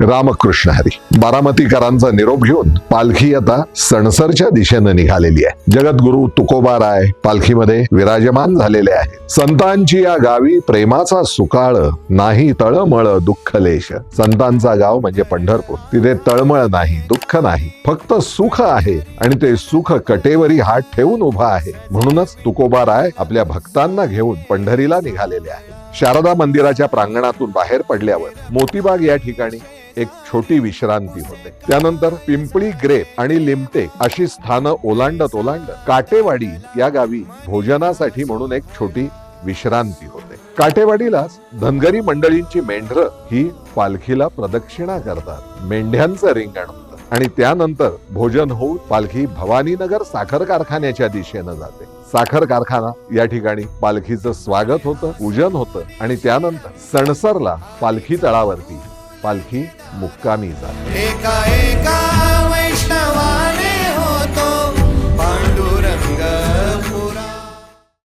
रामकृष्ण हरी. बारामतीकरांचा निरोप घेऊन पालखी आता सणसरच्या दिशेनं निघालेली आहे. जगद्गुरु तुकोबाराय पालखीमध्ये विराजमान झालेले आहे संतांची या गावी प्रेमाचा सुकाळ नाही तळमळ दुःखलेश संतांचा गाव म्हणजे पंढरपूर. तिथे तळमळ नाही दुःख नाही फक्त सुख आहे आणि ते सुख कटेवरी हात ठेवून उभा आहे. म्हणूनच तुकोबाराय आपल्या भक्तांना घेऊन पंढरीला निघालेले आहे शारदा मंदिराच्या प्रांगणातून बाहेर पडल्यावर मोतीबाग या ठिकाणी एक छोटी विश्रांती होते. त्यानंतर पिंपळी ग्रेप आणि लिमटे अशी स्थानं ओलांडत ओलांडत काटेवाडी या गावी भोजनासाठी म्हणून एक छोटी विश्रांती होते. काटेवाडीलाच धनगरी मंडळींची मेंढर ही पालखीला प्रदक्षिणा करतात मेंढ्यांचं रिंगण होतं आणि त्यानंतर भोजन होऊन पालखी भवानीनगर साखर कारखान्याच्या दिशेनं जाते. साखर कारखाना या ठिकाणी पालखीचं स्वागत होतं पूजन होतं आणि त्यानंतर सणसरला पालखी तळावरती पालखी मुक्कामी जाते. एका एका